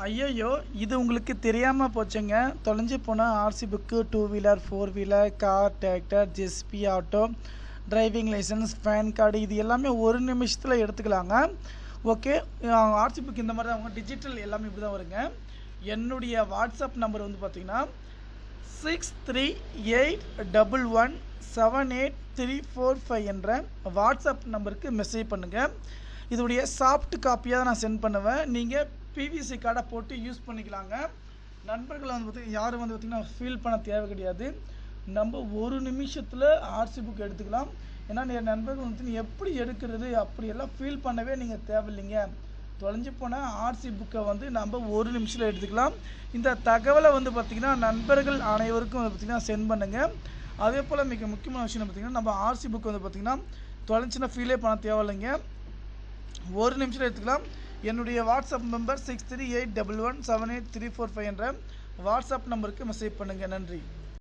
ஐயையோ இது உங்களுக்கு தெரியாமல் போச்சுங்க. தொலைஞ்சு போன RC book two wheeler four wheeler car tractor JCB auto driving licence PAN card இது எல்லாமே ஒரு நிமிஷத்தில் எடுத்துக்கலாங்க. ஓகே ஆர்சி புக் இந்த மாதிரி தான். அவங்க டிஜிட்டல் எல்லாமே இப்படி தான் வருங்க. என்னுடைய வாட்ஸ்அப் நம்பர் வந்து பார்த்தீங்கன்னா six three eight double one seven eight three four five என்ற வாட்ஸ்அப் நம்பருக்கு மெசேஜ் பண்ணுங்கள் இதோடைய சாஃப்ட் காப்பியாக தான் நான் சென்ட் பண்ணுவேன். நீங்கள் பிவிசி கார்டை போட்டு யூஸ் பண்ணிக்கலாங்க. நண்பர்கள் வந்து பார்த்திங்கன்னா யாரும் வந்து பார்த்திங்கன்னா ஃபீல் பண்ண தேவை கிடையாது. நம்ம ஒரு நிமிஷத்தில் ஆர்சி புக் எடுத்துக்கலாம். ஏன்னா நிறைய நண்பர்கள் வந்து எப்படி எடுக்கிறது அப்படியெல்லாம் ஃபீல் பண்ணவே நீங்கள் தேவையில்லைங்க. தொலைஞ்சு போன ஆர்சி புக்கை வந்து நம்ம ஒரு நிமிஷத்தில் எடுத்துக்கலாம். இந்த தகவலை வந்து பார்த்திங்கன்னா நண்பர்கள் அனைவருக்கும் வந்து பார்த்திங்கன்னா சென்ட் பண்ணுங்கள் அதே போல் மிக முக்கியமான விஷயம் பார்த்திங்கன்னா நம்ம ஆர்சி புக் வந்து பார்த்திங்கன்னா தொலைஞ்சுன்னா ஃபீலே பண்ண தேவையில்லைங்க. ஒரு நிமிஷம் எடுத்துக்கலாம். என்னுடைய WhatsApp number six three eight double one seven eight three four five என்ற வாட்ஸ்அப் நம்பருக்கு மெசேஜ் பண்ணுங்கள் நன்றி.